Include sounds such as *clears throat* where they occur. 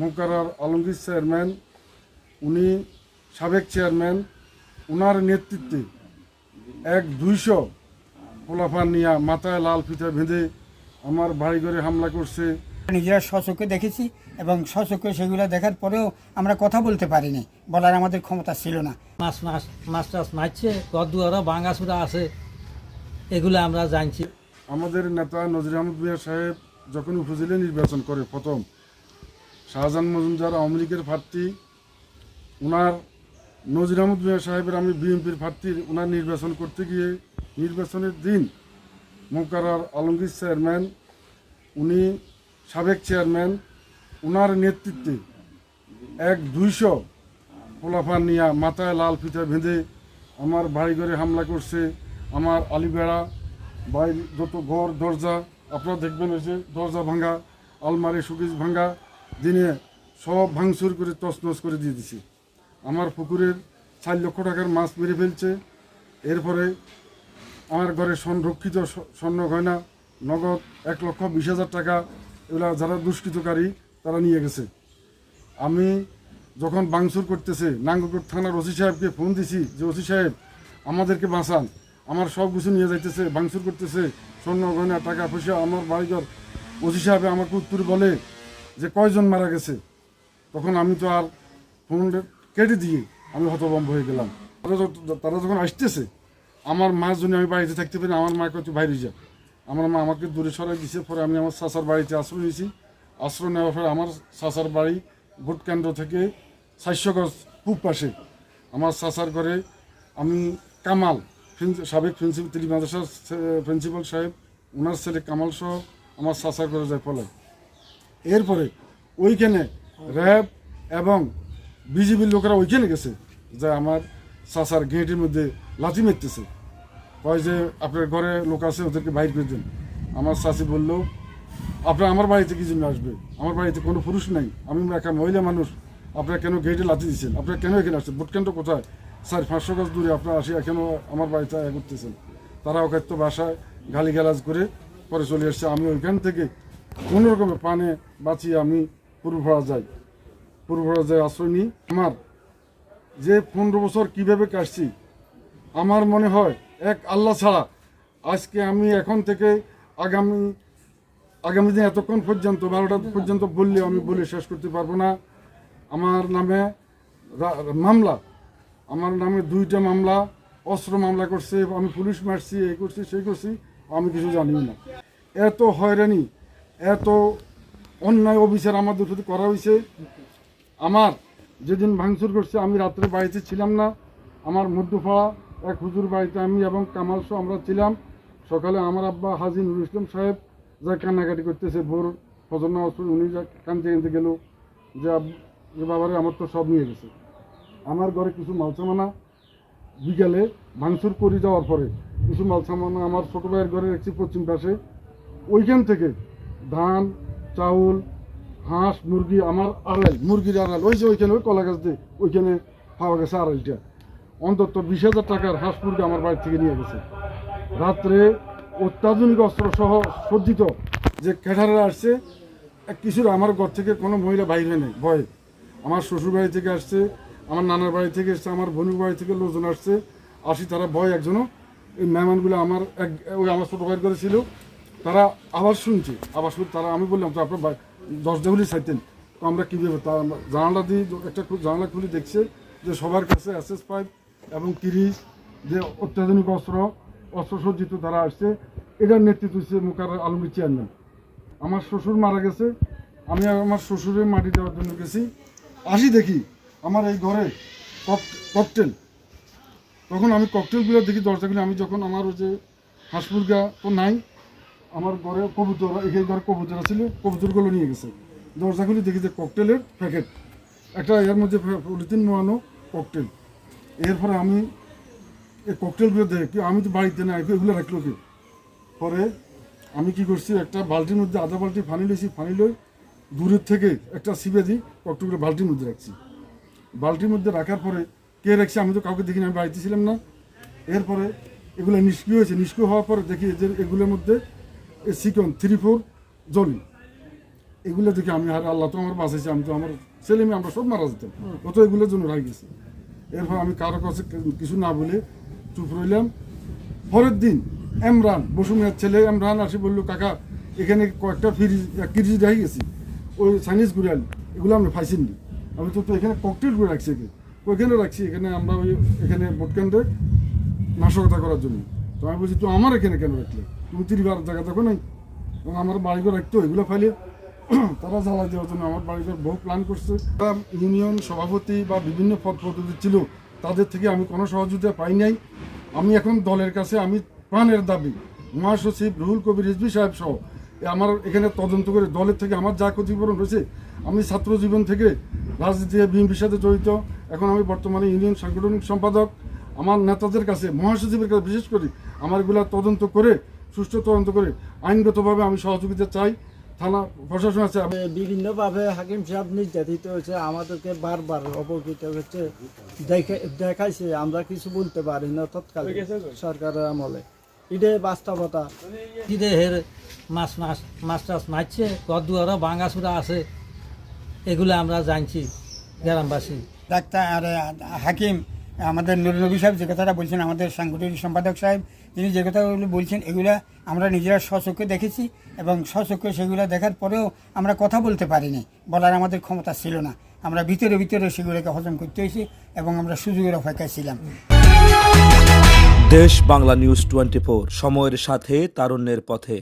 মোকারার Alamgir chairman উনি সাবেক chairman ওনার নেতৃত্বে এক দুইশো পোলাফান নিয়ে মাথায় লাল ফিতা বেঁধে আমার বাড়িঘরে হামলা করছে। নিজেরা স্বচক্ষে দেখেছি এবং স্বচক্ষে সেগুলো দেখার পরেও আমরা কথা বলতে পারিনি। বলার আমাদের ক্ষমতা ছিল না। মাছ মাছ মাছ টাছ মারছে ঘর দুয়ারও ভাঙাচুরা আছে। এগুলো আমরা জানছি। আমাদের নেতা নজির আহমদ মিয়া সাহেব যখন উপজেলা নির্বাচন করে প্রথম শাহজাহান মজুমদার আওয়ামী লীগের প্রার্থী ওনার নজির আহমদ মিয়া সাহেবের আমি বিএনপির প্রার্থী ওনার নির্বাচন করতে গিয়ে নির্বাচনের দিন মোকারার আলমগীর চেয়ারম্যান, উনি সাবেক চেয়ারম্যান ওনার নেতৃত্বে এক দুইশো পোলাফান নিয়ে মাথায় লাল ফিতা বেঁধে আমার বাড়িঘরে হামলা করছে। আমার আলিবেড়া বাইরে যত ঘর, দরজা, আপনারা দেখবেন হয়েছে দরজা ভাঙা, আলমারি সুকিস ভাঙা দিনে সব ভাঙচুর করে তছনছ করে দিয়ে দিছি। আমার পুকুরের চার লক্ষ টাকার মাছ মেরে ফেলছে। এরপরে আমার ঘরে সংরক্ষিত স্বর্ণ গয়না, নগদ এক লক্ষ বিশ হাজার টাকা, এগুলা যারা দুষ্কৃতকারী, তারা নিয়ে গেছে। আমি যখন বাংসুর করতেছে, নাঙ্গলকোট থানার ওসি সাহেবকে ফোন দিছি যে, ওসি সাহেব, আমাদেরকে বাঁচান। আমার সব কিছু নিয়ে যাইতেছে বাংসুর করতেছে। স্বর্ণ গয়না, টাকা পয়সা, আমার বাড়িঘর। ওসি সাহেব আমাকে উত্তর বলে যে কয়জন মারা গেছে, তখন আমি তো আর ফোন কেটে দিয়ে আমি হতভম্ব হয়ে গেলাম। তারা যখন আসতেছে, আমার মার জন্য আমি বাড়িতে থাকতে পারি, আমার মা কত বাইরে যা আমার মা আমাকে দূরে সরাই দিছে, পরে আমি আমার চাচার বাড়িতে আশ্রয় নিয়েছি। আশ্রয় নেওয়ার পরে আমার চাচার বাড়ি ভোট কেন্দ্র থেকে গজ পূব পাশে। আমার চাচার ঘরে আমি কামাল সাবেক প্রিন্সিপাল মাদ্রাসার প্রিন্সিপাল সাহেব, ওনার ছেলে কামাল সহ আমার চাচার ঘরে যায় পলাই এরপরে ওইখানে র্যাব এবং বিজেপির লোকেরা ওইখানে গেছে, যে আমার চাচার গেটের মধ্যে লাথি মেরতেছে। কয় যে, আপনার ঘরে লোক আছে, ওদেরকে বাইর করে দিন। আমার চাচি বলল, আপনার আমার বাড়িতে কি জন্য আসবে? আমার বাড়িতে কোনো পুরুষ নাই। আমি একা মহিলা মানুষ। আপনারা কেন গেটে লাথি দিচ্ছেন? আপনারা কেন এখানে আসছেন? ভোট কেন্দ্র কোথায়? স্যার, পাঁচশো গাছ দূরে আপনারা আসি কেন আমার বাড়িতে করতেছেন? তারা ওকে তো বাসায় গালিগালাজ করে পরে চলে এসছে। আমি ওইখান থেকে কোনো রকমের পানে বাঁচিয়ে আমি পূর্বভরা যাই। পূর্বভরা যাই আশ্রয় নিই। আমার যে পনেরো বছর কীভাবে কাটছি, আমার মনে হয় এক আল্লাহ ছাড়া আজকে আমি এখন থেকে আগামী আগামী দিন এতক্ষণ পর্যন্ত, বারোটা পর্যন্ত বললে আমি বলে শেষ করতে পারব না। আমার নামে মামলা, আমার নামে দুইটা মামলা, অস্ত্র মামলা করছে, আমি পুলিশ মারছি এই করছি সেই করছি, আমি কিছু জানি না। এত হয়রানি এত অন্যায় অবিচার আমাদের প্রতি করা হয়েছে। আমার যেদিন ভাঙচুর করছে, আমি রাত্রে বাড়িতে ছিলাম না। আমার মধ্যপাড়া এক হুজুর বাড়িতে আমি এবং কামাল সহ আমরা ছিলাম। সকালে আমার আব্বা হাজি নুরুল ইসলাম সাহেব যা কান্নাকাটি করতেছে, ভোর ফজর নামাজ উনি যা কানতে কানতে গেল যে বাবারে আমার তো সব নিয়ে গেছে। আমার ঘরে কিছু মালসামানা। বিকালে ভাঙচুর করে যাওয়ার পরে কিছু মালসামানা আমার ছোটো ভাইয়ের ঘরে রাখছি পশ্চিম পাশে। ওইখান থেকে ধান, চাউল, হাঁস, মুরগি, আমার আড়াই মুরগির আড়াল, ওই যে ওইখানে, ওই কলা গাছ দিয়ে ওইখানে পাওয়া গেছে আড়াইটা অন্তত বিশ হাজার টাকার হাঁস মুরগি আমার বাড়ি থেকে নিয়ে গেছে। রাত্রে অত্যাধুনিক অস্ত্র সহ সজ্জিত যে ক্যাডাররা আসছে কিছুর আমার ঘর থেকে কোনো মহিলা বাইরে নেই, ভয়ে। আমার শ্বশুর বাড়ি থেকে আসছে, আমার নানার বাড়ি থেকে এসছে, আমার বোনের বাড়ি থেকে লোকজন আসছে, আসি তারা ভয় একজনও। এই মেহমানগুলো আমার এক ওই আমার ছোটো ভাইয়ের ঘরে ছিল তারা আবার শুনছে, আবার শুনে তারা আমি বললাম, তো আপনার বা- দরজাগুলি চাইতেন। তো আমরা কীভাবে তা জানালা দিয়ে একটা জানালা খুলে দেখছে যে সবার কাছে এস এস পাইপ এবং তিরিশ, যে অত্যাধুনিক অস্ত্র, অস্ত্রসজ্জিত তারা আসছে। এটার নেতৃত্ব হচ্ছে মুখার আলমগীর চেয়ারম্যান। আমার শ্বশুর মারা গেছে। আমি আমার শ্বশুরের মাটি দেওয়ার জন্য গেছি। আসি দেখি, আমার এই ঘরে কক- ককটেল। তখন আমি ককটেলগুলো দেখি দরজাগুলো আমি যখন আমার ওই যে হাঁস মুরগা তো নাই আমার ঘরে কবুতর, এই ঘরে কবুতর ছিল কবুতরগুলো নিয়ে গেছে। দরজাগুলি দেখি যে ককটেলের প্যাকেট একটা এর মধ্যে পলিথিন মোয়ানো ককটেল এরপরে আমি এই ককটেলগুলো দেখি, আমি তো বাড়িতে না এগুলো রাখল কি? পরে আমি কি করছি, একটা বালতির মধ্যে আধা বালতি পানি লইছি পানি লই দূরের থেকে একটা সিবে দিই ককটেলগুলো বালতির মধ্যে রাখছি। বালতির মধ্যে রাখার পরে কে রাখছে আমি তো কাউকে দেখিনি আমি বাড়িতে ছিলাম না। এরপরে এগুলো নিষ্ক্রিয় হয়েছে, নিষ্ক্রিয় হওয়ার পরে দেখি যে এগুলোর মধ্যে সিকন থ্রি ফোর জলি এগুলো দেখে আমি আর আল্লাহ তো আমার বাঁচাইছে, আমি তো আমার ছেলে মেয়ে, আমরা সব মারা যেতাম। ও তো এগুলোর জন্য রাই গেছে। এরপর আমি কারও কাছে কিছু না বলে চুপ রইলাম। পরের দিন এমরান বসুমিয়ার ছেলে এমরান আসি বলল, কাকা, এখানে কয়েকটা ফ্রিজ, এক কেজি রেখে গেছি। ওই চাইনিজ গুড়াল এগুলো আমরা ফাইসিনি আমি তো তো এখানে ককটেল করে রাখছি ওইখানে রাখছি, এখানে আমরা ওই, এখানে ভোট কেন্দ্রে নাশকতা করার জন্য। তো আমি বলছি, তো আমার এখানে কেন রাখলে? তুমি তিরিবার জায়গা দেখো নাই? এবং আমার বাড়িঘর রাখতো এগুলো ফাইলে *clears throat* তারা জ্বালা দেওয়ার জন্য আমার বাড়িঘর বহু প্ল্যান করছে। ইউনিয়ন সভাপতি বা বিভিন্ন পদ পদবি ছিল, তাদের থেকে আমি কোনো সহযোগিতা পাই নাই। আমি এখন দলের কাছে আমি প্রাণের দাবি, মহাসচিব রুহুল কবির রিজভি সাহেব সহ আমার এখানে তদন্ত করে দলের থেকে আমার যা ক্ষতিপূরণ হয়েছে, আমি ছাত্র জীবন থেকে রাজনীতি বিএনপির সাথে জড়িত। এখন আমি বর্তমানে ইউনিয়ন সাংগঠনিক সম্পাদক। আমার নেতাদের কাছে, মহাসচিবের কাছে বিশেষ করে আমার এগুলা তদন্ত করে সুষ্ঠু তদন্ত করে। আইনগতভাবে আমি সহযোগিতা চাই। থানা প্রশাসন আছে। বিভিন্নভাবে হাকিম সাহেব নির্যাতিত হয়েছে। আমাদেরকে বারবার অপকৃত হচ্ছে দেখে দেখাইছে। আমরা কিছু বলতে পারি না তৎকাল সরকারের আমলে। এটাই বাস্তবতা। দিদে হের মাছ মাছ মাছ টাছ মারছে ঘর দুয়ারও ভাঙাচুরা আছে। এগুলো আমরা জানছি গ্রামবাসী। ডাক্তার আর হাকিম আমাদের নুরনবী সাহেব যে কথাটা বলছেন আমাদের সাংগঠনিক সম্পাদক সাহেব তিনি যে কথাগুলো বলছেন, এগুলা আমরা নিজেরা স্বচক্ষে দেখেছি এবং স্বচক্ষে সেগুলো দেখার পরেও আমরা কথা বলতে পারিনি। বলার আমাদের ক্ষমতা ছিল না। আমরা ভিতরে ভিতরে সেগুলোকে হজম করতে হয়েছি এবং আমরা সুযোগের অপেক্ষায় ছিলাম। দেশ বাংলা নিউজ টোয়েন্টি সময়ের সাথে তারুণ্যের পথে।